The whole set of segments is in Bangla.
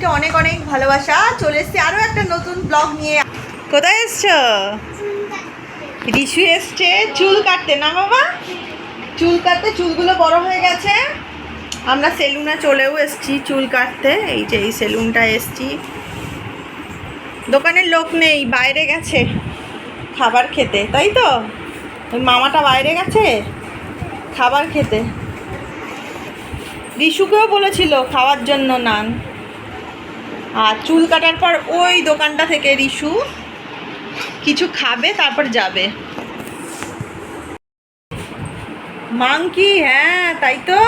তোমাদেরকে অনেক অনেক ভালোবাসা। চলে এসছি আরও একটা নতুন ব্লগ নিয়ে। কোথায় এসছো? রিশু এসছে চুল কাটতে, না বাবা? চুল কাটতে, চুলগুলো বড় হয়ে গেছে। আমরা সেলুনে চলেও এসছি চুল কাটতে। এই যে এই সেলুনটা এসছি। দোকানের লোক নেই, বাইরে গেছে খাবার খেতে, তাই তো? ওই মামাটা বাইরে গেছে খাবার খেতে। রিশুকেও বলেছিল খাওয়ার জন্য নান। আর চুল কাটার পর ওই দোকানটা থেকে রিসু কিছু খাবে, তারপর যাবে। মাংকি হ্যাঁ তাই তো?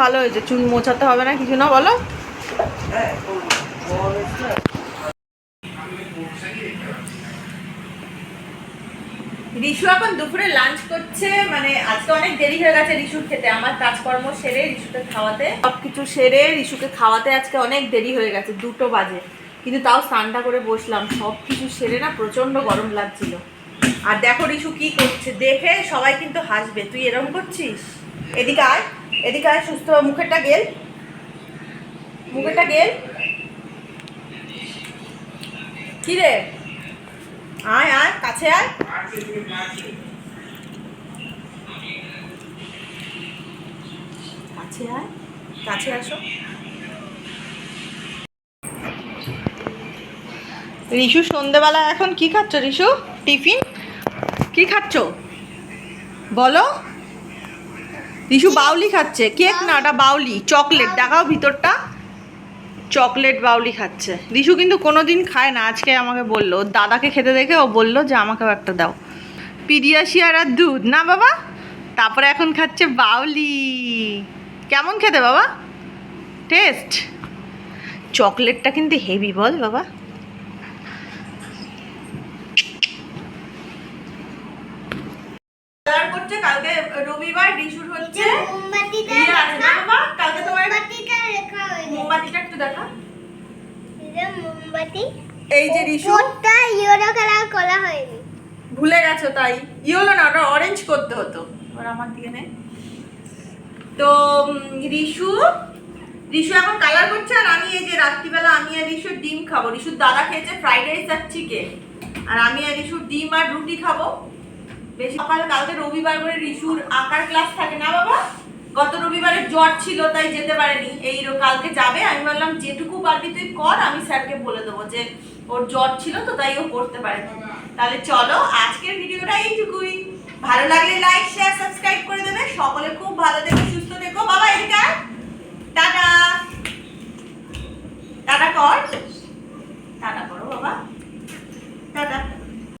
ভালো হয়েছে। চুল মোছাতে হবে না, কিছু না, বলো। রিশু এখন দুপুরে লাঞ্চ করছে মানে আজকে অনেক দেরি হয়ে গেছে রিশুর খেতে। আমার কাজকর্ম সেরে রিশুকে খাওয়াতে। সব কিছু সেরে রিশুকে খাওয়াতে আজকে অনেক দেরি হয়ে গেছে, দুটো বাজে। কিন্তু তাও স্নানটা করে বসলাম। সব কিছু সেরে না প্রচণ্ড গরম লাগছিল। আর দেখো রিশু কি করছে। দেখে সবাই কিন্তু হাসবে। তুই এরকম করছিস? এদিকে আয় এদিকে আয়, সুস্থ মুখেরটা গেল। মুখেরটা গেল। কি রে? আয় আয়, কাছে আয়। কাছে আয়, কাছে আসো। রিশু, সন্ধেবেলা এখন কি খাচ্ছ রিশু? টিফিন? কি খাচ্ছ? বলো। রিশু বাউলি খাচ্ছে। কেক না, ওটা বাউলি, চকলেট। দেখাও ভিতরটা। চকলেট বাউলি খাচ্ছে। রিশু কিন্তু কোনো দিন খায় না। আজকে আমাকে বলল, দাদাকে খেতে দেখে ও বলল যে, আমাকেও একটা দাও। পিডিয়াশিয়ার আর দুধ। না বাবা? তারপরে এখন খাচ্ছে বাউলি। কেমন খেতে বাবা? টেস্ট চকলেটটা কিন্তু হেভি বল বাবা করছে কালকে রবিবার রিশুর হচ্ছে মোমবাতিটা ইয়ে আছে না বাবা কালকে তোমার মোমবাতিটা রেখা হয়নি মোমবাতিটা একটু দেখা? মোমবাতি। এই যে রিশু। ওটা ইয়েলো কালার করা হয়নি। ভুলে গেছো তাই। ইয়েলো না ওটা অরেঞ্জ করতে হতো। আর আমার দিকে তো রিশু রিশু এখন কালার করছে আর আমি এই যে রাত্রিবেলা আমি আর রিশু ডিম খাব। রিশুর দাদা খেয়েছে ফ্রাইড রাইস আর চিকেন আর আমি আর রিশু ডিম আর রুটি খাব। বেশি সকালে কালকে রবিবার করে রিশুর আঁকার ক্লাস থাকে না বাবা? গত রবিবারে জ্বর ছিল, তাই যেতে পারেনি। এই কালকে যাবে। আমি বললাম যেটুকু পারবি তুই কর, আমি স্যারকে বলে দেবো যে ওর জ্বর ছিল তো, তাই ও করতে পারেনি। তাহলে চলো, আজকের ভিডিওটা এইটুকুই। ভালো লাগলে লাইক শেয়ার সাবস্ক্রাইব করে দেবে। সকলে খুব ভালো